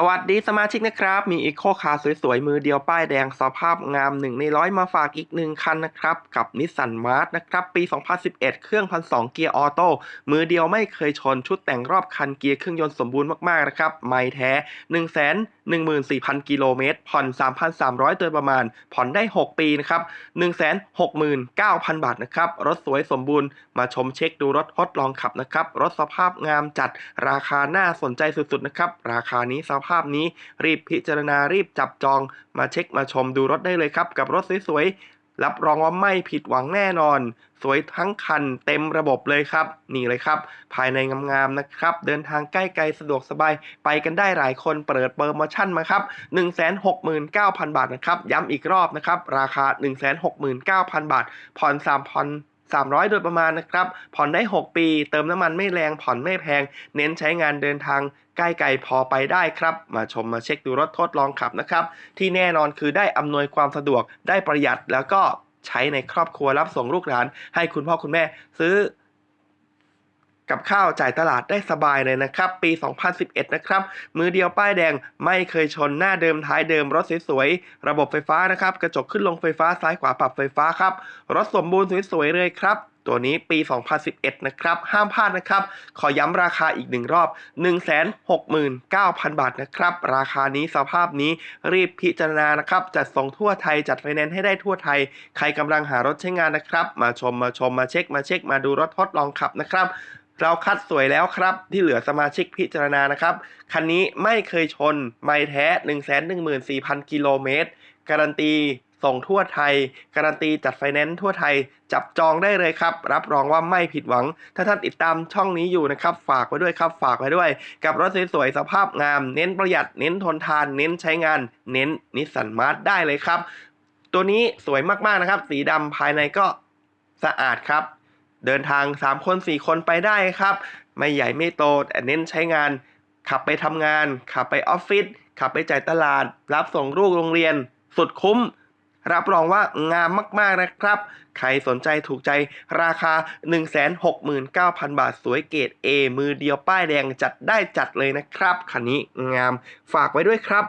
สวัสดีสมาชิกนะครับ มีอีโคคาร์สวยๆ มือเดียวป้ายแดงสภาพงามหนึ่งในร้อยมาฝากอีกหนึ่งคันนะครับ กับนิสสันมาร์ t นะครับ ปี 2011 เครื่อง1,200เกียร์ออโต้มือเดียวไม่เคยชนชุดแต่งรอบคันเกียร์เครื่องยนต์สมบูรณ์มากๆนะครับ ไม่แท้1 1 4 0 0 0 กิโลเมตร ผ่อน 3,300 โดยประมาณ ผ่อนได้ 6 ปีนะครับ 169,000 บาทนะครับ รถสวยสมบูรณ์มาชมเช็คดูรถทดลองขับนะครับรถสภาพงามจัดราคาน่าสนใจสุดๆนะครับราคานี้สภาพนี้ รีบพิจารณารีบจับจองมาเช็คมาชมดูรถได้เลยครับ กับรถสวยๆรับรองว่าไม่ผิดหวังแน่นอน สวยทั้งคันเต็มระบบเลยครับ นี่เลยครับ ภายในงามๆนะครับ เดินทางใกล้ไกลสะดวกสบาย ไปกันได้หลายคนเปิดโปรโมชั่นมาครับ 169,000 บาทนะครับ ย้ำอีกรอบนะครับ ราคา 169,000 บาท ผ่อน3ผ่อน 300 โดยประมาณนะครับ ผ่อนได้ 6 ปี เติมน้ำมันไม่แรง ผ่อนไม่แพง เน้นใช้งานเดินทางใกล้ไกลพอไปได้ครับ มาชมมาเช็คดูรถทดลองขับนะครับ ที่แน่นอนคือได้อำนวยความสะดวก ได้ประหยัด แล้วก็ใช้ในครอบครัวรับส่งลูกหลาน ให้คุณพ่อคุณแม่ซื้อ กับข้าวจ่ายตลาดได้สบายเลยนะครับ ปี 2011 นะครับ มือเดียวป้ายแดงไม่เคยชนหน้าเดิมท้ายเดิม รถสวยๆ ระบบไฟฟ้านะครับ กระจกขึ้นลงไฟฟ้าซ้ายขวาปรับไฟฟ้าครับ รถสมบูรณ์สวยๆ เลยครับตัวนี้ปี 2011 นะครับ ห้ามพลาดนะครับ ขอย้ำราคาอีกหนึ่งรอบ 169,000 บาทนะครับ ราคานี้สภาพนี้รีบพิจารณานะครับ จัดส่งทั่วไทย จัดไฟแนนซ์ให้ได้ทั่วไทย ใครกำลังหารถใช้งานนะครับ มาชมมาชมมาเช็คมาเช็คมาดูรถทดลองขับนะครับ เราคัดสวยแล้วครับ ที่เหลือสมาชิกพิจารณานะครับ คันนี้ไม่เคยชน ไม่แท้ 114,000 กิโลเมตร การันตีส่งทั่วไทย การันตีจัดไฟแนนซ์ทั่วไทย จับจองได้เลยครับ รับรองว่าไม่ผิดหวัง ถ้าท่านติดตามช่องนี้อยู่นะครับ ฝากไว้ด้วยครับ ฝากไว้ด้วย กับรถสวยๆสภาพงาม เน้นประหยัด เน้นทนทาน เน้นใช้งาน เน้นนิสสันมาร์ทได้เลยครับ ตัวนี้สวยมากๆนะครับ สีดำภายในก็สะอาดครับ เดินทาง 3 คน 4 คนไปได้ครับ ไม่ใหญ่ไม่โตแต่เน้นใช้งาน ขับไปทำงาน ขับไปออฟฟิศขับไปจ่ายตลาด รับส่งลูกโรงเรียน สุดคุ้ม รับรองว่างามมากๆนะครับ ใครสนใจถูกใจราคา 169,000 บาทสวยเกรด A มือเดียวป้ายแดงจัดได้จัดเลยนะครับคันนี้งามฝากไว้ด้วยครับ